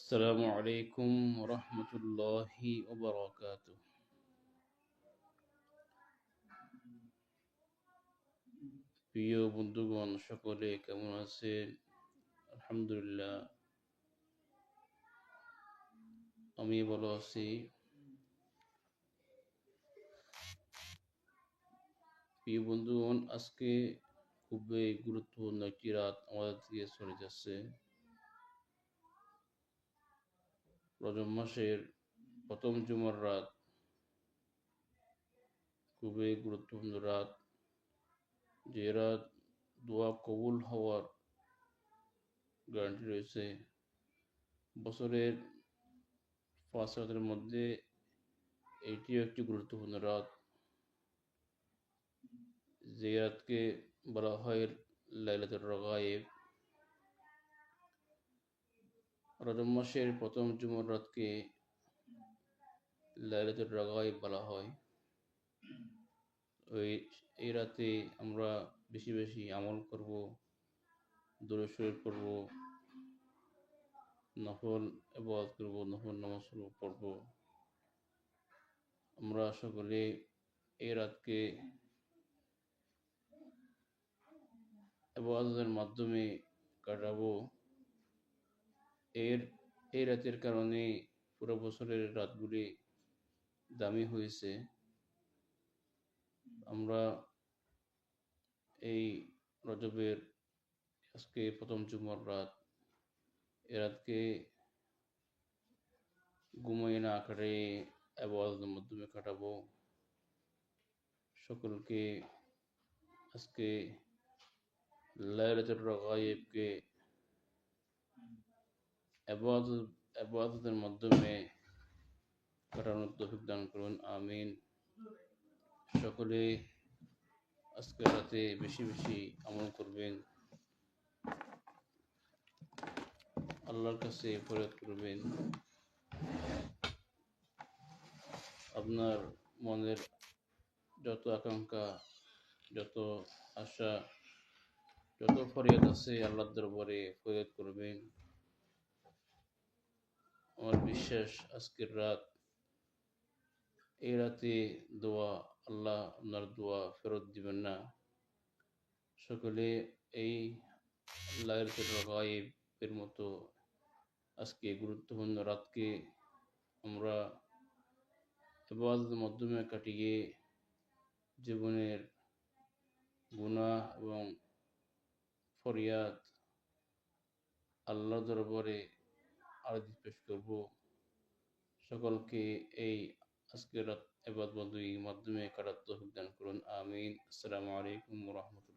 السلام عليكم ورحمة الله وبركاته প্রিয় বন্ধুগণ সকলে কেমন আছেন আলহামদুলিল্লাহ আমি ভালো আছি প্রিয় বন্ধুগণ আজকে খুবই গুরুত্বপূর্ণ একটি রাত আমাদের দিয়ে চলে যাচ্ছে রজব মাসের প্রথম জুমার রাত। খুবই গুরুত্বপূর্ণ রাত। যে রাত দোয়া কবুল হওয়ার গ্যারান্টি রয়েছে। বছরের পাঁচ রাতের মধ্যে এইটিও একটি গুরুত্বপূর্ণ রাত। যে রাতকে বলা হয় লাইলাতুর রগায়েব। রজব মাসের প্রথম জুমর রাতকে লাইলাতুর রগায়েব বলা হয়। ওই, এই রাতে আমরা বেশি বেশি আমল করব দূরে শরীর করব নফল এবাদ করব, নফল নামাজ পড়ব আমরা সকলে এই রাতকে এবাদতের মাধ্যমে কাটাবো। এর, এই রাতের কারণে পুরো বছরের রাতগুলি দামি হয়েছে। আমরা এই রজবের আজকে প্রথম জুমার রাত, এ রাতকে ঘুমাই না কাটে আবাদতের মাধ্যমে কাটাবো। সকলকে আজকে লাইলাতুর রাগায়েবকে আবাদতের মাধ্যমে কাটানোর তৌফিক দান করুন, আমিন। সকলে আজকে রাতে বেশি বেশি আমল করবেন। আল্লাহর কাছে ফরিয়াদ করবেন। আপনার মনের যত আকাঙ্ক্ষা, যত আশা, যত ফরিয়াদ আছে আল্লাহর দরবারে ফরিয়াদ করবেন। আমার বিশ্বাস আজকের রাত, এই রাতে দোয়া, আল্লাহ আপনার দোয়া ফেরত দিবেন না। সকলে এই গায়েবের মতো আজকে গুরুত্বপূর্ণ রাতকে আমরা ইবাদতের মাধ্যমে কাটিয়ে জীবনের গুনাহ এবং ফরিয়াদ আল্লাহ দরবারে আরজি পেশ করব, সকলকে এই আজকের এবাদ বন্ধুর মাধ্যমে কাটার দান করুন, আমিন। আসসালামু আলাইকুম রহমতুল্লাহ।